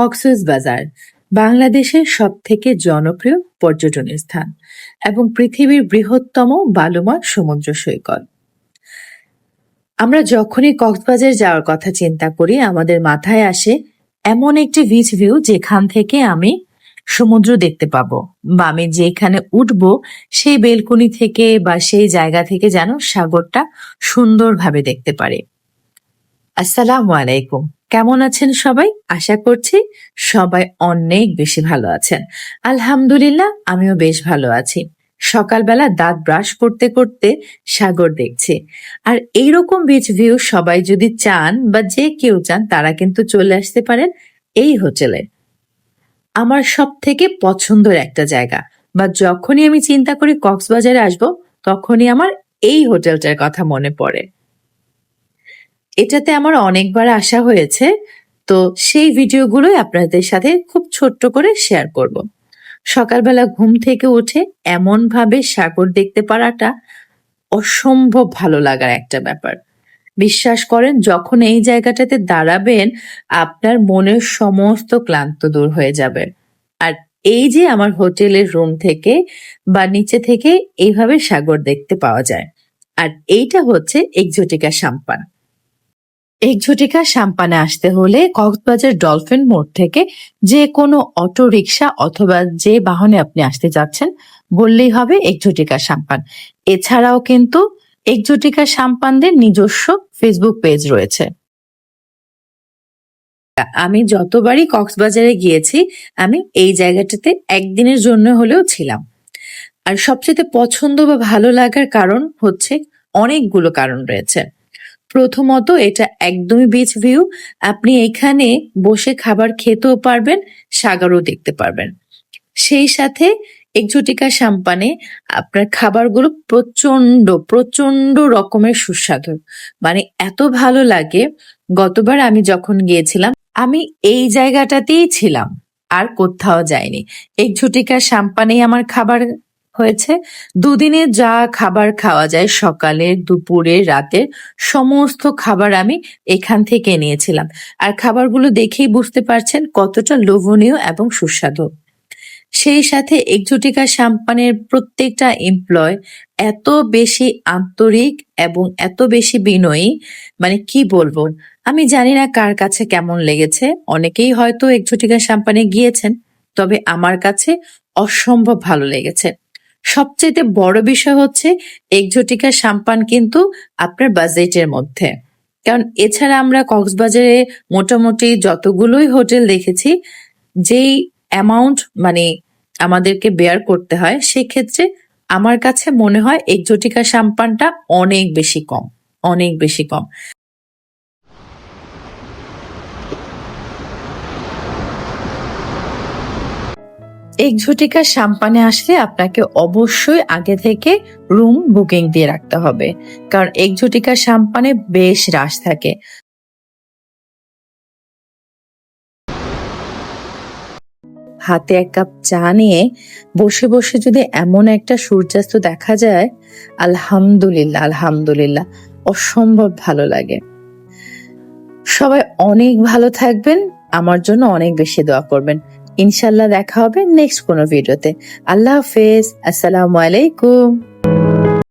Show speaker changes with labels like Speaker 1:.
Speaker 1: কক্সবাজার বাংলাদেশের সবথেকে জনপ্রিয় পর্যটন স্থান এবং পৃথিবীর বৃহত্তম বালুময় সমুদ্র সৈকত। আমরা যখনই কক্সবাজার যাওয়ার কথা চিন্তা করি, আমাদের মাথায় আসে এমন একটি বিচ ভিউ যেখান থেকে আমি সমুদ্র দেখতে পাবো বা আমি যেখানে উঠবো সেই বেলকনি থেকে বা সেই জায়গা থেকে যেন সাগরটা সুন্দরভাবে দেখতে পারে। আসসালামু আলাইকুম। কেমন আছেন সবাই? আশা করছি সবাই অনেক বেশি ভালো আছেন। আলহামদুলিল্লাহ, আমিও বেশ ভালো আছি। সকালবেলা দাঁত ব্রাশ করতে করতে সাগর দেখছি। আর এইরকম বিচ ভিউ সবাই যদি চান বা যে কেউ চান, তারা কিন্তু চলে আসতে পারেন এই হোটেলে। আমার সব থেকে পছন্দের একটা জায়গা বা যখনই আমি চিন্তা করি কক্সবাজারে আসব, তখনই আমার এই হোটেলটার কথা মনে পড়ে। এটাতে আমার অনেকবার আসা হয়েছে, তো সেই ভিডিওগুলোই আপনাদের সাথে খুব ছোট্ট করে শেয়ার করব। সকালবেলা ঘুম থেকে উঠে এমন ভাবে সাগর দেখতে পারাটা অসম্ভব ভালো লাগার একটা ব্যাপার। বিশ্বাস করেন, যখন এই জায়গাটাতে দাঁড়াবেন, আপনার মনের সমস্ত ক্লান্ত দূর হয়ে যাবে। আর এই যে আমার হোটেলের রুম থেকে বা নিচে থেকে এইভাবে সাগর দেখতে পাওয়া যায়। আর এইটা হচ্ছে এক্সোটিকা সাম্পান। এক্সোটিকা সাম্পানে আসতে হলে কক্সবাজার ডলফিন মোড় থেকে যে কোনো অটো রিক্সা অথবা যে বাহনে আপনি আসতে যাচ্ছেন, বললেই হবে এক্সোটিকা সাম্পান এছাড়াও কিন্তু এক্সোটিকা সাম্পানদের নিজস্ব ফেসবুক পেজ রয়েছে। আমি যতবারই কক্সবাজারে গিয়েছি, আমি এই জায়গাটাতে একদিনের জন্য হলেও ছিলাম। আর সবচেয়ে পছন্দ বা ভালো লাগার কারণ হচ্ছে অনেকগুলো কারণ রয়েছে। প্রথমত এটা একদমই বিচ ভিউ আপনি এখানে বসে খাবার খেতেও পারবেন, সাগরও দেখতে পারবেন। সেই সাথে এক্সোটিকা সাম্পানে আপনার খাবারগুলো প্রচণ্ড প্রচণ্ড রকমের সুস্বাদু। মানে এত ভালো লাগে। গতবার আমি যখন গিয়েছিলাম, আমি এই জায়গাটাতেই ছিলাম, আর কোথাও যাইনি। এক্সোটিকা সাম্পানেই আমার খাবার হয়েছে। দুদিনে যা খাবার খাওয়া যায় সকালে, দুপুরে, রাতের সমস্ত খাবার আমি এখান থেকে নিয়েছিলাম। আর খাবারগুলো দেখেই বুঝতে পারছেন কতটা লোভনীয় এবং সুস্বাদু। সেই সাথে এক্সোটিকা সাম্পানের প্রত্যেকটা এমপ্লয় এত বেশি আন্তরিক এবং এত বেশি বিনয়ী মানে কি বলব? আমি জানি না কার কাছে কেমন লেগেছে। অনেকেই হয়তো এক্সোটিকা সাম্পানে গিয়েছেন, তবে আমার কাছে অসম্ভব ভালো লেগেছে। সবচেয়ে বড় বিষয় হচ্ছে এক্সোটিকা সাম্পান কিন্তু আপনার বাজেটের মধ্যে। কারণ এছাড়া আমরা কক্সবাজারে মোটামুটি যতগুলোই হোটেল দেখেছি, যেই অ্যামাউন্ট মানে আমাদেরকে বেয়ার করতে হয়, সেক্ষেত্রে আমার কাছে মনে হয় এক্সোটিকা সাম্পানটা অনেক বেশি কম, অনেক বেশি কম। এক্সোটিকা সাম্পানে আসলে আপনাকে অবশ্যই আগে থেকে রুম বুকিং দিয়ে রাখতে হবে। কারণ এক এক্সোটিকা সাম্পানে বেশ রাশ থাকে। হাতে এক কাপ চা নিয়ে বসে বসে যদি এমন একটা সূর্যাস্ত দেখা যায়, আলহামদুলিল্লাহ আলহামদুলিল্লাহ, অসম্ভব ভালো লাগে। সবাই অনেক ভালো থাকবেন। আমার জন্য অনেক বেশি দোয়া করবেন। ইনশাল্লাহ দেখা হবে নেক্সট কোনো ভিডিওতে। আল্লাহ হাফেজ। আসসালামু আলাইকুম।